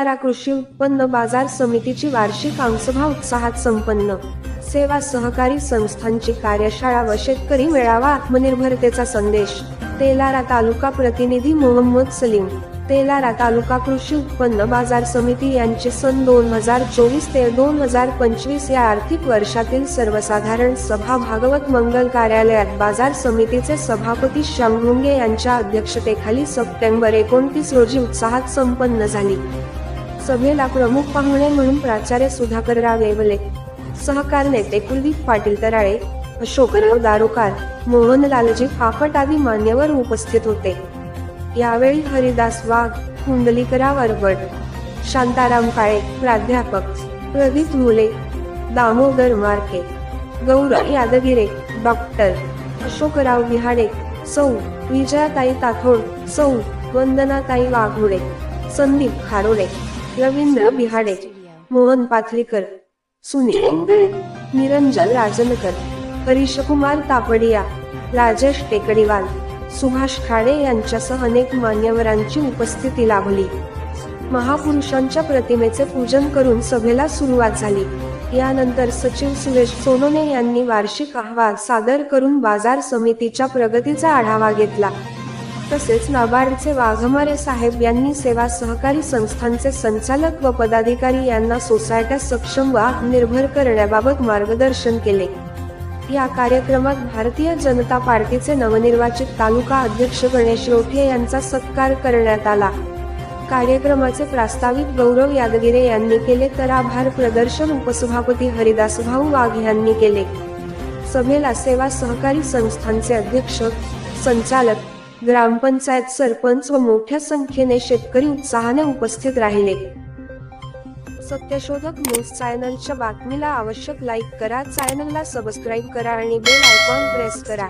भंडारा कृषी उत्पन्न बाजार समितीची वार्षिक अंशभा उत्साहात संपन्न. सेवा सहकारी संस्थांची कार्यशाळा व शेतकरी मेळावा आत्मनिर्भरतेचा संदेश. तेलारा तालुका प्रतिनिधी मोहम्मद सलीम. तेलारा तालुका कृषी उत्पन्न बाजार समिती यांचे सन दोन हजार चोवीस ते दोन हजार पंचवीस या आर्थिक वर्षातील सर्वसाधारण सभा भागवत मंगल कार्यालयात बाजार समितीचे सभापती श्यामभुंगे यांच्या अध्यक्षतेखाली सप्टेंबर एकोणतीस रोजी उत्साहात संपन्न झाली. सभेला प्रमुख पाहुणे म्हणून प्राचार्य सुधाकर येवले सहकार नेते कुलदीप पाटील तराळे अशोकराव दारोकार मोहनलालजी फाफट आदी मान्यवर उपस्थित होते. यावेळी हरिदास वाघ कुंडलीकराव अरबड शांताराम काळे प्राध्यापक प्रदीप मुले दामोदर मार्के गौरव यादगिरे डॉक्टर अशोकराव विहाडे सौ विजयाताई ताथोड सौ वंदनाताई वाघोडे संदीप खारोडे. रवींद्र बिहाडे मोहन पाथरीकर सुनील निरंजन राजनकर हरीशकुमार तापडिया राजेश टेकडीवाल सुभाष खाडे यांच्यासह अनेक मान्यवरांची उपस्थिती लाभली. महापुरुषांच्या प्रतिमेचे पूजन करून सभेला सुरुवात झाली. यानंतर सचिव सुरेश सोनोने यांनी वार्षिक अहवाल सादर करून बाजार समितीच्या प्रगतीचा आढावा घेतला. तसेच नाबार्डचे वाघमारे साहेब यांनी सेवा सहकारी संस्थांचे संचालक व पदाधिकारी यांना सोसायट्या सक्षम व आत्मनिर्भर करण्याबाबत मार्गदर्शन केले. या कार्यक्रमात भारतीय जनता पार्टीचे नवनिर्वाचित तालुका अध्यक्ष गणेश रोठे यांचा सत्कार करण्यात आला. कार्यक्रमाचे प्रास्ताविक गौरव यादगिरे यांनी केले तर आभार प्रदर्शन उपसभापती हरिदास भाऊ वाघ यांनी केले. सभेला सेवा सहकारी संस्थांचे अध्यक्ष संचालक ग्रामपंचायत सरपंच व मोठ्या संख्येने शेतकरी उत्साहाने उपस्थित राहिले. सत्यशोधक न्यूज चॅनलच्या बातमीला आवश्यक लाईक करा. चॅनलला सबस्क्राईब करा आणि बेल आयकॉन प्रेस करा.